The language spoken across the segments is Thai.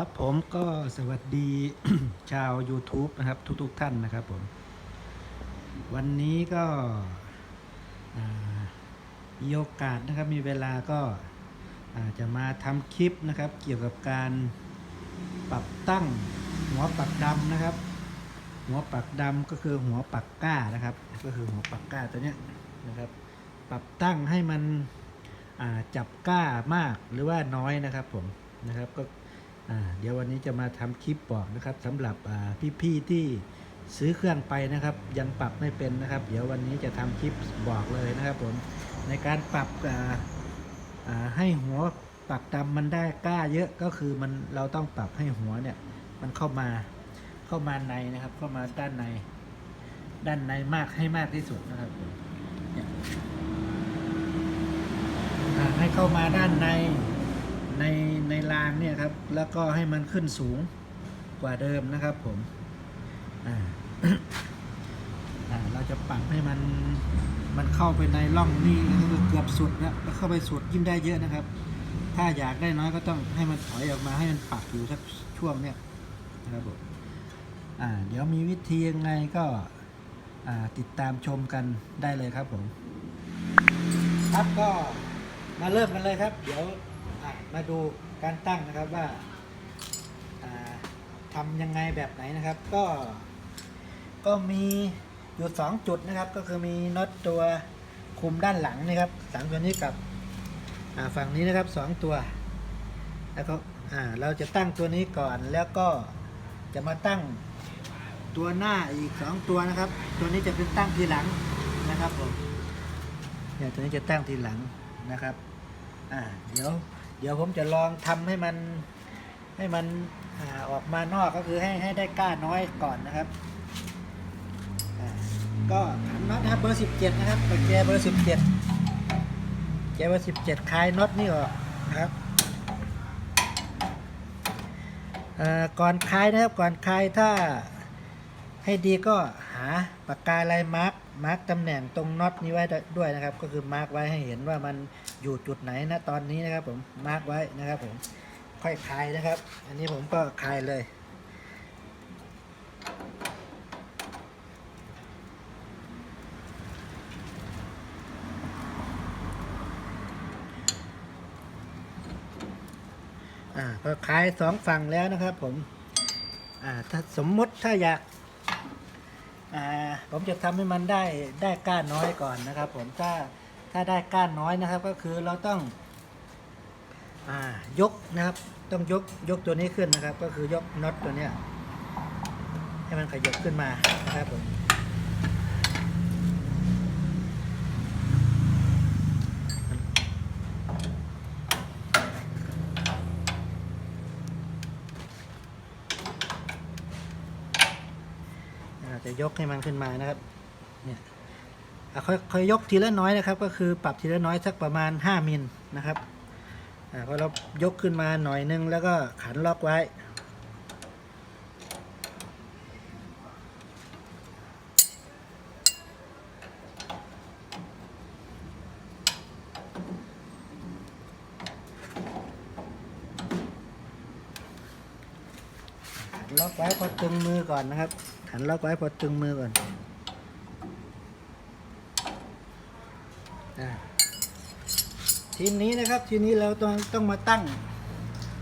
ครับผมก็สวัสดีชาว YouTube นะครับ ทุกๆทท่านนะครับผม วันนี้ก็มีโอกาสนะครับมีเวลาก็อาจจะมาทำคลิปนะครับ เกี่ยวกับการปรับตั้งหัวปักดำนะครับ หัวปักดำก็คือหัวปักก้านะครับ ก็คือหัวปักก้าตัวเนี้ยนะครับ ปรับตั้งให้มันจับก้ามากหรือว่าน้อยนะครับผมนะครับก็ เดี๋ยววันนี้จะมาทำคลิปบอกนะครับสำหรับพี่ๆที่ซื้อเครื่องไปนะครับ ยังปรับไม่เป็นนะครับ เดี๋ยววันนี้จะทำคลิปบอกเลยนะครับผมในการปรับให้หัวปักดำมันได้กล้าเยอะก็คือมันเราต้องปรับให้หัวเนี่ยมันเข้ามาเข้ามาในนะครับ เข้ามาด้านใน ด้านในมากให้มากที่สุดนะครับผมให้เข้ามาด้านใน ในในรางเนี่ยครับ แล้วก็ให้มันขึ้นสูงกว่าเดิมนะครับผมอ่าเราจะปรับให้มันมันเข้าไปในร่องนี่ก็คือเกือบสุดแล้วแล้วเข้าไปสุดยิ่งได้เยอะนะครับ ถ้าอยากได้น้อยก็ต้องให้มันถอยออกมาให้มันปักอยู่สักช่วงเนี้ยนะครับผมอ่าเดี๋ยวมีวิธียังไงก็อ่าติดตามชมกันได้เลยครับผม ครับก็มาเริ่มกันเลยครับ เดี๋ยว มาดูการตั้งนะครับว่าทำยังไงแบบไหนนะครับก็ ก็มีอยู่สองจุดนะครับ ก็คือมีน็อตตัวคุมด้านหลังนะครับสามตัวนี้กับฝั่งนี้นะครับสองตัว แล้วก็เราจะตั้งตัวนี้ก่อนแล้วก็จะมาตั้งตัวหน้าอีกสองตัวนะครับ ตัวนี้จะเป็นตั้งทีหลังนะครับผมเนี่ยตัวนี้จะตั้งทีหลังนะครับ อ่า เดี๋ยว เดี๋ยวผมจะลองทำให้มันให้มันอออกมานอกก็คือให้ให้ได้ก้าน้อยก่อนนะครับ ก็ขันน็อตนะครับเบอร์สิบเจ็ดนะครับตะแกเบอร์สิบเจ็ดแกเบอร์สิบเจ็ดคลายน็อตนี่ออกนะครับก่อนคลายนะครับก่อนคลายถ้าให้ดีก็หาปากกาลายมาร์กมาร์กตำแหน่งตรงน็อตนี้ไว้ด้วยนะครับ ก็คือมาร์กไว้ให้เห็นว่ามัน อยู่จุดไหนนะตอนนี้นะครับ ผมมาร์กไว้นะครับ ผมค่อยคลายนะครับ อันนี้ผมก็คลายเลยอ่าพอคลายสองฝั่งแล้วนะครับ ผมอ่าถ้าสมมติถ้าอยากอ่าผมจะทำให้มันได้ได้ก้านน้อยก่อนนะครับ ผมถ้า ถ้าได้ก้านน้อยนะครับ ก็คือเราต้องอยกนะครับ ต้องยกยกตัวนี้ขึ้นนะครับ ก็คือยกน็อตตัวเนี้ยให้มันขยับขึ้นมานะครับผมเราจะยกให้มันขึ้นมานะครับ ค่อยค่อยยกทีละน้อยนะครับ ก็คือปรับทีละน้อยสักประมาณ 5มิลนะครับพอเรายกขึ้นมาหน่อยนึงแล้วก็ขันล็อกไว้ขันล็อกไว้พอตึงมือก่อนนะครับขันล็อกไว้พอตึงมือก่อนอา ทีนี้นะครับ ทีนี้เราต้องต้องมาตั้ง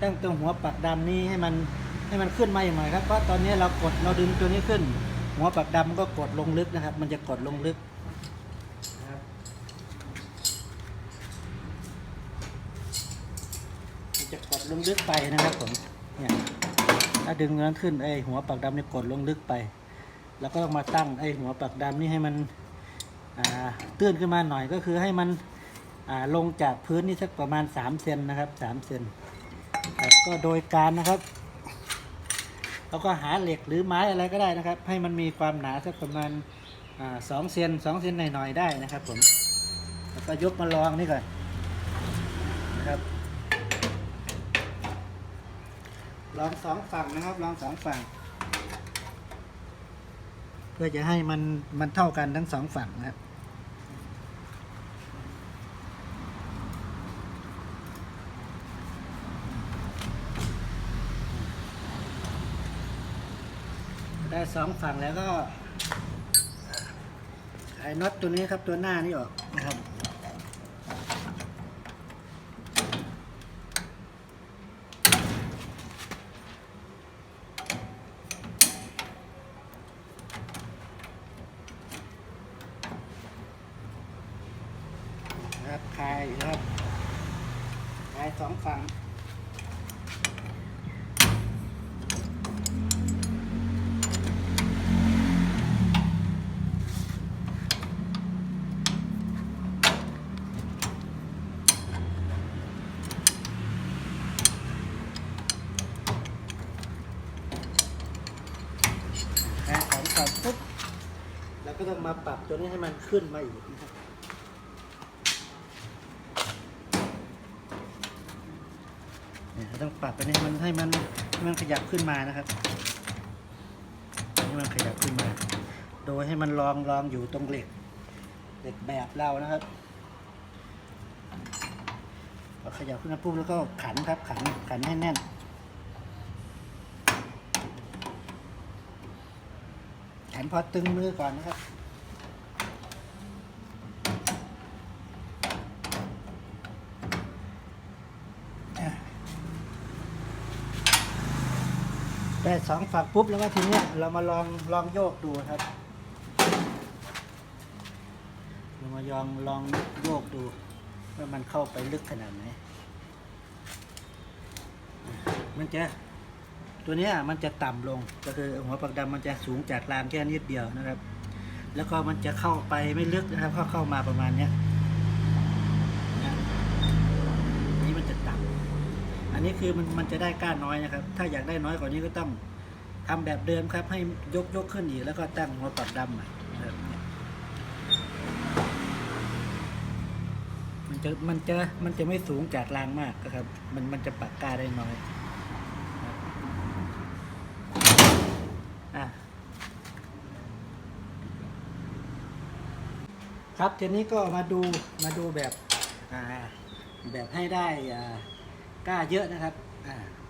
ตั้งตรงหัวปักดำนี้ให้มันให้มันขึ้นมาอย่างไรครับเพราะตอนนี้เรากดเราดึงตัวนี้ขึ้น หัวปักดำก็กดลงลึกนะครับ มันจะกดลงลึกมันจะกดลงลึกไปนะครับผมเนี่ยถ้าดึงนั้นขึ้นไอหัวปักดำนี่กดลงลึกไป แล้วก็ต้องมาตั้งไอหัวปักดำนี่ให้มัน ตื้นขึ้นมาหน่อยก็คือให้มันลงจากพื้นนี่สักประมาณ3เซนนะครับ3เซนครับก็โดยการนะครับเราก็หาเหล็กหรือไม้อะไรก็ได้นะครับ ให้มันมีความหนาสักประมาณสองเซนสองเซนหน่อยๆได้นะครับผมแล้วก็ยกมาลองนี่ก่อนนะครับลองสองฝั่งนะครับลองสองฝั่ง เพื่อจะให้มันมันเท่ากันทั้งสองฝั่งนะครับ ได้สองฝั่งแล้วก็ไอ้น็อตตัวนี้ครับตัวหน้านี่ออกนะครับครับคลายนะครับคลายสองฝั่ง คลายสองฝั่งปุ๊บแล้ว ก็ต้องมาปรับตัวนี้ให้มันขึ้นมาอีกนะครับต้องปรับไปนี่มันให้มันให้มันขยับขึ้นมานะครับให้มันขยับขึ้นมา โดยให้มันรองรองอยู่ตรงเหล็กเหล็กแบบเรานะครับพอขยับขึ้นมาปุ๊บแล้วก็ขันครับขันขันให้แน่น นพอตึงมือก่อนนะครับ ได้สองฝักปุ๊บแล้วก็ทีนี้เรามาลองลองโยกดูครับ เรามาลองลองโยกดูว่ามันเข้าไปลึกขนาดไหนมันจะ ตัวนี้มันจะต่ำลงก็คือหัวปักดำมันจะสูงจากรางแค่นิดเดียวนะครับ แล้วก็มันจะเข้าไปไม่ลึกนะครับ เข้าเข้ามาประมาณเนี้ยนะอันนี้มันจะต่ำอันนี้คือมันมันจะได้ก้านน้อยนะครับ ถ้าอยากได้น้อยกว่านี้ก็ต้องทำแบบเดิมครับ ให้ยกยกขึ้นอีกแล้วก็ตั้งหัวปักดำใหม่นะครับเนี่ยมันจะมันจะมันจะไม่สูงจากรางมากนะครับ มันมันจะปักก้าได้น้อยครับอะ ครับทีนี้ก็มาดูมาดูแบบแบบให้ได้กล้าเยอะนะครับ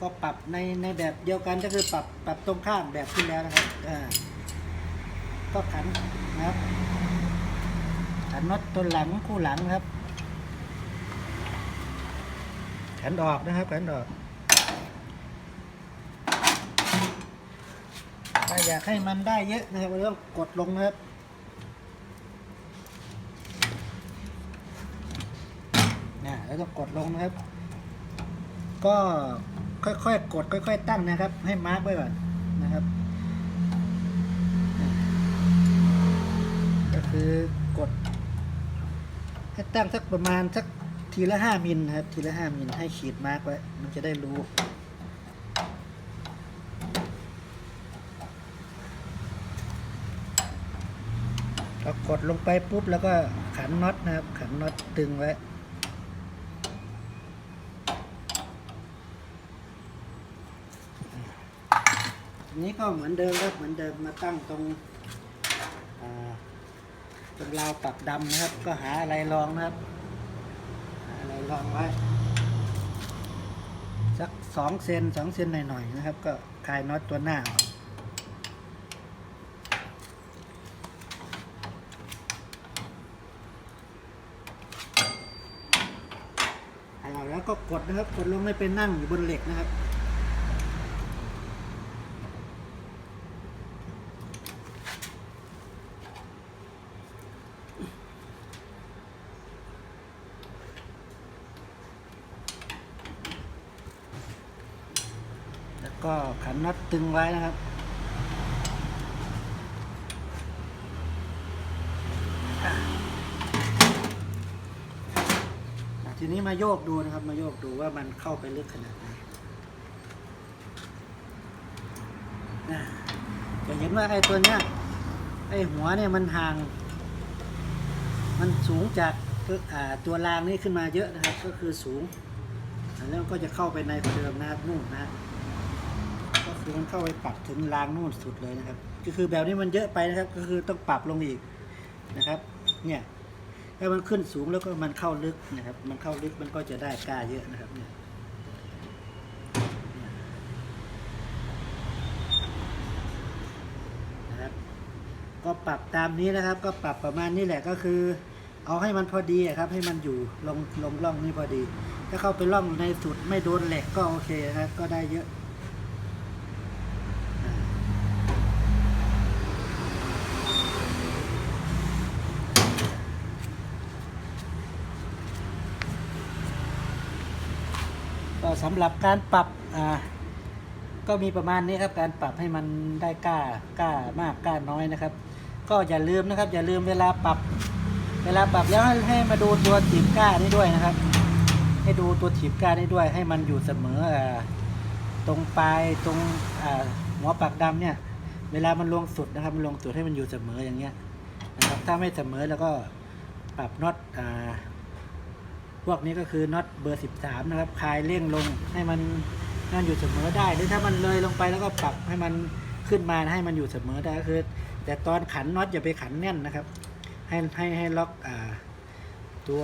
ก็ปรับในในแบบเดียวกันก็คือปรับปรับตรงข้ามแบบขึ้นแล้วนะครับก็ขันนะครับขันน็อตตัวหลังคู่หลังครับขันออกนะครับขันออกถ้าอยากให้มันได้เยอะนะครับเราต้องกดลงนะครับ นะ แล้วต้องกดลงนะครับ ก็ค่อยๆกด ค่อย ๆ ตั้งนะครับ ให้มาร์กไว้ก่อนนะครับ ก็คือกด ให้ตั้งสักประมาณสักทีละห้ามิลนะครับ ทีละห้ามิลให้ขีดมาร์กไว้ มันจะได้รู้พอกดลงไปปุ๊บแล้วก็ขันน็อตนะครับ ขันน็อตตึงไว้ันนี้ก็เหมือนเดิมครับเหมือนเดิมมาตั้งตรงอ่าตรงราวปักดำนะครับ ก็หาอะไรรองนะครับหาอะไรรองไว้สักสองเซนสองเซนหน่อยๆนะครับ ก็คลายน็อตตัวหน้าออกเอาแล้วก็กดนะครับ กดลงให้ไปนั่งอยู่บนเหล็กนะครับ ก็ขันน็อตตึงไว้นะครับทีนี้มาโยกดูนะครับ มาโยกดูว่ามันเข้าไปลึกขนาดไหนอะจะเห็นว่าไอ้ตัวเนี้ยไอ้หัวเนี่ยมันห่าง มันสูงจากตัวรางนี่ขึ้นมาเยอะนะครับ ก็คือสูง แล้วก็จะเข้าไปในกว่าเดิมนะครับนู่นนะครับ คือมันเข้าไปปรับถึงรางนู่นสุดเลยนะครับ ก็คือแบบนี้มันเยอะไปนะครับ ก็คือต้องปรับลงอีกนะครับ เนี่ยถ้ามันขึ้นสูงแล้วก็มันเข้าลึกนะครับ มันเข้าลึกมันก็จะได้กล้าเยอะนะครับเนี่ยก็ปรับตามนี้นะครับ ก็ปรับประมาณนี้แหละก็คือ เอาให้มันพอดีอะครับ ให้มันอยู่ลงลงร่องนี้พอดี ถ้าเข้าไปร่องในสุดไม่โดนเหลกก็โอเคนะครับก็ได้เยอะ สำหรับการปรับอ่าก็มีประมาณนี้ครับการปรับให้มันได้กล้ากล้ามากกล้าน้อยนะครับ ก็อย่าลืมนะครับ อย่าลืมเวลาปรับ เวลาปรับแล้วให้มาดูตัวถีบก้านี้ด้วยนะครับ ให้ดูตัวถีบก้านี้ด้วย ให้มันอยู่เสมออตรงปลายตรงหัวปากดำเนี่ย เวลามันลงสุดนะครับ มันลงสุดให้มันอยู่เสมออย่างเงี้ยนะครับถ้าไม่เสมอแล้วก็ปรับน็อต พวกนี้ก็คือน็อตเบอร์ 13 นะครับ คลายเร่งลงให้มันนั่นอยู่เสมอได้ หรือถ้ามันเลยลงไปแล้วก็ปรับให้มันขึ้นมาให้มันอยู่เสมอได้ก็คือ แต่ตอนขันน็อตอย่าไปขันแน่นนะครับ ให้ให้ให้ล็อกอ่าตัว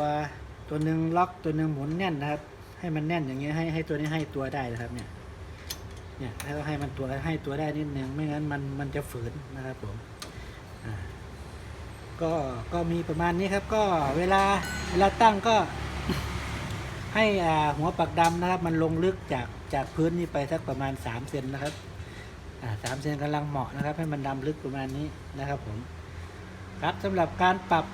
ตัวหนึ่งล็อกตัวหนึ่งหมุนแน่นนะครับ ให้มันแน่นอย่างเงี้ยให้ให้ตัวนี้ให้ตัวได้นะครับเนี่ยเนี่ยให้ให้มันตัวให้ตัวได้นิดนึงไม่งั้นมันมันจะฝืนนะครับผมก็ก็มีประมาณนี้ครับ ก็เวลาเวลาตั้งก็ ให้หัวปักดำนะครับ มันลงลึกจากจากพื้นนี้ไปสักประมาณ3เซนนะครับสามเซนกำลังเหมาะนะครับ ให้มันดำลึกประมาณนี้นะครับผมครับสำหรับการปรับ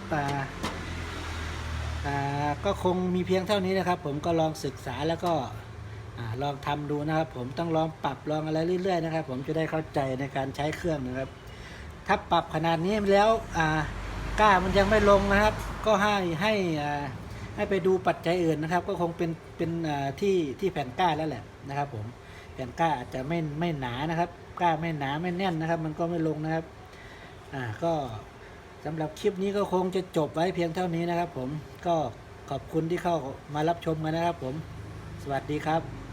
ก็คงมีเพียงเท่านี้นะครับ ผมก็ลองศึกษาแล้วก็อลองทำดูนะครับ ผมต้องลองปรับลองอะไรเรื่อย ๆ นะครับ ผมจะได้เข้าใจในการใช้เครื่องนะครับ ถ้าปรับขนาดนี้แล้วอ่าก้ามันยังไม่ลงนะครับ ก็ให้ให้ ให้ไปดูปัจจัยอื่นนะครับ ก็คงเป็นเป็นที่ที่แผ่นก้าแล้วแหละนะครับผมแผ่นก้าอาจจะไม่ไม่หนานะครับก้าไม่หนาไม่แน่นนะครับ มันก็ไม่ลงนะครับอ่าก็สำหรับคลิปนี้ก็คงจะจบไว้เพียงเท่านี้นะครับ ผมก็ขอบคุณที่เข้ามารับชมกันนะครับ ผม สวัสดีครับ